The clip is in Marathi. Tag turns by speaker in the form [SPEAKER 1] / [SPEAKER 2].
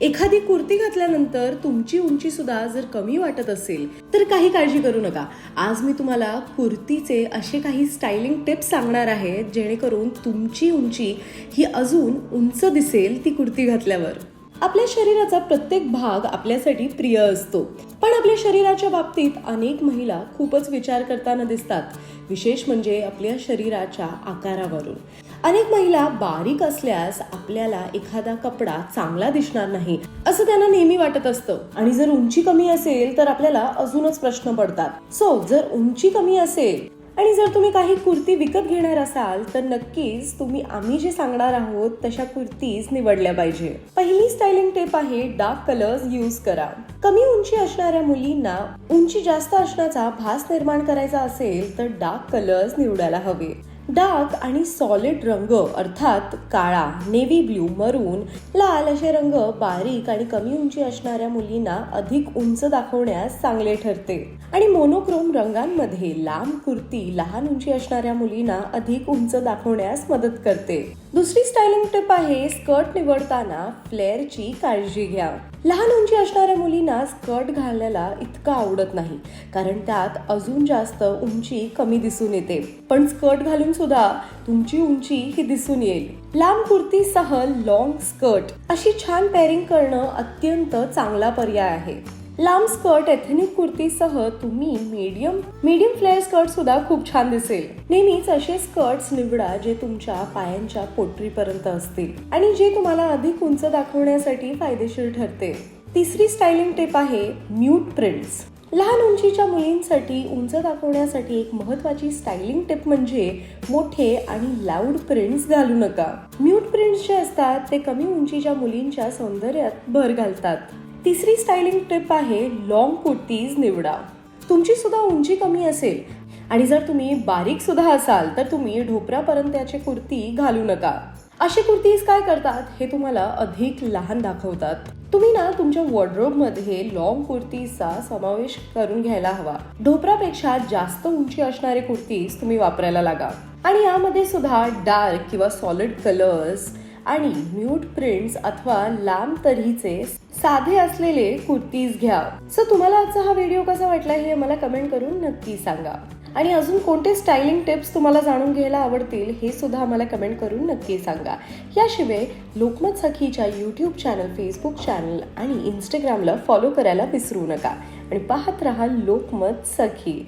[SPEAKER 1] एखादी कुर्ती घातल्यानंतर तुमची उंची सुद्धा जर कमी वाटत असेल तर काही काळजी करू नका. आज मी तुम्हाला कुर्तीचे असे काही स्टायलिंग टिप्स सांगणार आहे जेणेकरून तुमची उंची ही अजून उंच दिसेल ती कुर्ती घातल्यावर. आपल्या शरीराचा प्रत्येक भाग आपल्यासाठी प्रिय असतो. पण आपल्या शरीराच्या बाबतीत अनेक महिला खूपच विचार करताना दिसतात विशेष म्हणजे आपल्या शरीराच्या आकारावरून. अनेक महिला बारीक असल्यास आपल्याला एखादा कपडा चांगला दिसणार नाही असं त्यांना नेहमी वाटत असतं. आणि जर उंची कमी असेल तर आपल्याला अजूनच प्रश्न पडतात. सो जर उंची कमी असेल आणि जर तुम्ही काही कुर्ती विकत घेणार असाल तर नक्कीच तुम्ही आम्ही जे सांगणार आहोत तशा कुर्तीज निवडल्या पाहिजे. पहिली स्टायलिंग टेप आहे डार्क कलर्स यूज करा. कमी उंची असणाऱ्या मुलींना उंची जास्त असण्याचा भास निर्माण करायचा असेल तर डार्क कलर्स निवडायला हवे. डार्क आणि सॉलिड रंग अर्थात काळा नेव्ही ब्ल्यू मरून लाल असे रंग बारीक आणि कमी उंची असणाऱ्या मुलींना अधिक उंच दाखवण्यास चांगले ठरते. आणि मोनोक्रोम रंगांमध्ये लांब कुर्ती लहान उंची असणाऱ्या मुलींना अधिक उंच दाखवण्यास मदत करते. दुसरी स्टायलिंग टिप आहे स्कर्ट निवडताना फ्लेअरची काळजी घ्या. लहान उंची असणाऱ्या मुलींना स्कर्ट घालण्याला इतकं आवडत नाही कारण त्यात अजून जास्त उंची कमी दिसून येते. पण स्कर्ट घालून सुद्धा तुमची उंची ही दिसून येईल. लांब कुर्तीसह लॉंग स्कर्ट अशी छान पेअरिंग करणं अत्यंत चांगला पर्याय आहे. लांब स्कर्ट एथनिक कुर्तीसह तुम्ही मीडियम मीडियम फ्लेअर स्कर्ट सुद्धा खूप छान दिसेल. नेहमीच असे स्कर्ट्स निवडा जे तुमच्या पायांच्या पोटरीपर्यंत असतील आणि जे तुम्हाला अधिक उंच दाखवण्यासाठी फायदेशीर ठरते तिसरी स्टायलिंग टिप आहे म्यूट प्रिंट्स. लहान उंचीच्या मुलींसाठी उंच दाखवण्यासाठी एक महत्वाची स्टायलिंग टिप म्हणजे मोठे आणि लाऊड प्रिंट्स घालू नका. म्यूट प्रिंट्स जे असतात ते कमी उंचीच्या मुलींच्या सौंदर्यात भर घालतात. तिसरी स्टायलिंग टिप आहे लॉंग कुर्तीज निवडा. तुमची सुद्धा उंची कमी असेल आणि जर तुम्ही बारीक सुद्धा असाल तर तुम्ही ढोपरापर्यंतचे कुर्ती घालू नका. अशी कुर्तीज काय करतात हे तुम्हाला अधिक लहान दाखवतात. तुम्ही ना तुमच्या वॉर्ड्रोबमध्ये लॉंग कुर्तीजचा समावेश करून घ्यायला हवा. ढोपरापेक्षा जास्त उंची असणारे कुर्तीज तुम्ही वापरायला लागा. आणि यामध्ये सुद्धा डार्क किंवा सॉलिड कलर्स आणि म्यूट प्रिंट्स अथवा लांब तऱ्हीचे साधे असलेले कुर्तीज घ्या. सो तुम्हाला आजचा हा व्हिडिओ कसा वाटला हे मला कमेंट करून नक्की सांगा. आणि अजून कोणते स्टायलिंग टिप्स तुम्हाला जाणून घ्यायला आवडतील हे सुद्धा आम्हाला कमेंट करून नक्की सांगा. याशिवाय लोकमत सखीच्या यूट्यूब चॅनल फेसबुक चॅनल आणि इंस्टाग्रामला फॉलो करायला विसरू नका. आणि पाहत रहा लोकमत सखी.